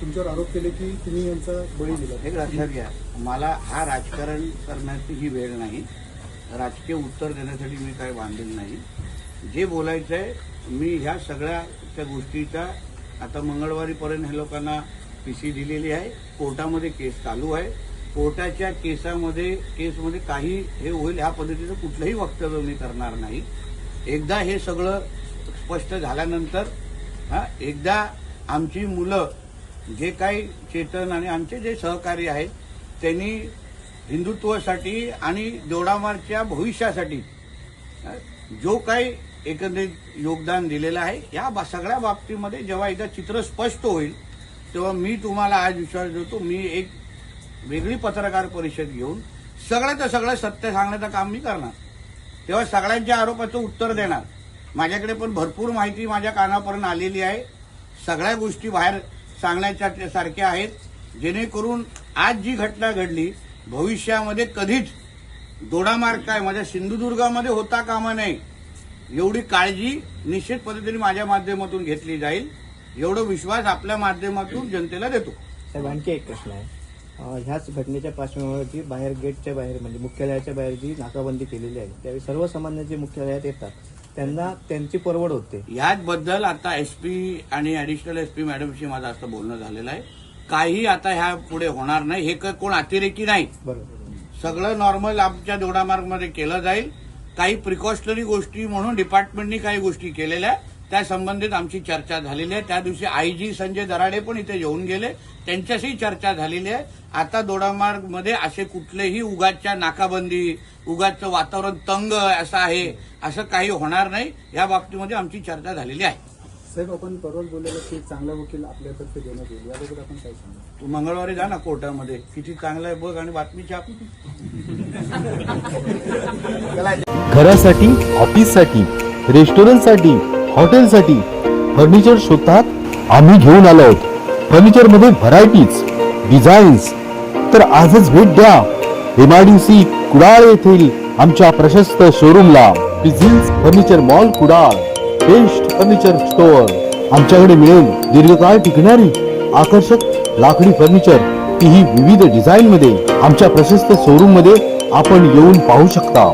तुमच्यावर आरोप केले की तुम्ही यांचा बळी दिला हे लक्षात घ्या. मला हा राजकारण करण्याची ही वेळ नाही. राजकीय उत्तर देण्यासाठी मी काय बांधील नाही. जे बोलायचं आहे मी ह्या सगळ्या त्या गोष्टीचा आता मंगळवारीपर्यंत हे लोकांना पी सी दिलेली आहे. कोर्टामध्ये केस चालू आहे. कोर्टाच्या केसामध्ये केसमध्ये काही हे होईल ह्या पद्धतीचं कुठलंही वक्तव्य मी करणार नाही. एकदा हे सगळं स्पष्ट झाल्यानंतर हा एकदा आमची मुलं जे काही चेतन आणि आमचे जे सहकारी आहेत त्यांनी हिंदुत्वासाठी आणि जोडामारच्या भविष्यासाठी जो काही एकंदरीत योगदान दिलेलं आहे या बा- सगळ्या बाबतीमध्ये जेव्हा एकदा चित्र स्पष्ट होईल तेव्हा मी तुम्हाला आज विश्वास देतो मी एक वेगळी पत्रकार परिषद घेऊन सगळ्याचं सगळं सत्य सांगण्याचं काम मी करणार. तेव्हा सगळ्यांच्या आरोपाचं उत्तर देणार. माझ्याकडे पण भरपूर माहिती माझ्या कानापर्यंत आलेली आहे. सगळ्या गोष्टी बाहेर सांगण्याच्या सारख्या आहेत. जेणेकरून आज जी घटना घडली भविष्यामध्ये कधीच दोडामार्ग काय माझ्या सिंधुदुर्गामध्ये होता कामा नये एवढी काळजी निश्चित पद्धतीने माझ्या माध्यमातून घेतली जाईल. एवढा विश्वास आपल्या माध्यमातून जनतेला देतो. साहेब आणखी एक प्रश्न आहे. ह्याच घटनेच्या पार्श्वभूमीवरती बाहेर गेटच्या बाहेर म्हणजे मुख्यालयाच्या बाहेर जी नाकाबंदी केलेली आहे त्यावेळी सर्वसामान्य जे मुख्यालयात येतात त्यांना त्यांची परवड होते. याचबद्दल आता एसपी आणि ऍडिशनल एसपी मॅडमशी माझं असं बोलणं झालेलं आहे. काही आता ह्या पुढे होणार नाही. हे कोण अतिरेकी नाही बरोबर. सगळं नॉर्मल आमच्या दोडामार्गमध्ये केलं जाईल. काही प्रिकॉशनरी गोष्टी म्हणून डिपार्टमेंटनी काही गोष्टी केलेल्या आहेत. त्या संबंधित आमची चर्चा झालेली आहे. त्या दिवशी आयजी संजय दराडे पण इथे येऊन गेले. त्यांच्याशी चर्चा झालेली आहे. आता दोडामार्गमध्ये असे कुठलेही उगाच्या नाकाबंदी उगाचं वातावरण तंग असं आहे असं काही होणार नाही या बाबतीमध्ये आमची चर्चा झालेली आहे. साहेब आपण परवाच बोललेलं की चांगला वकील आपल्यातर्फे देण्यात येईल. याबद्दल आपण काय सांगा? तू मंगळवारी जा ना कोर्टामध्ये. किती चांगलं आहे बघ आणि बातमी छाप. घरासाठी ऑफिससाठी रेस्टॉरंटसाठी हॉटेलसाठी फर्निचर शोधतात. आम्ही घेऊन आलो आहोत. फर्निचरमध्ये व्हरायटीज डिझाईन्स तर आजच भेट द्या. एमआयडीसी कुडाळ येथील आमच्या प्रशस्त शोरूमला business furniture mall Kudal best furniture store. आमच्याकडे मिळेल दीर्घकाळ टिकणारी आकर्षक लाकडी फर्निचर. तीही विविध डिझाईन मध्ये आमच्या प्रशस्त शोरूममध्ये आपण येऊन पाहू शकता.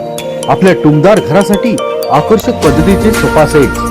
आपल्या टुमदार घरासाठी आकर्षक पद्धतीचे sofa set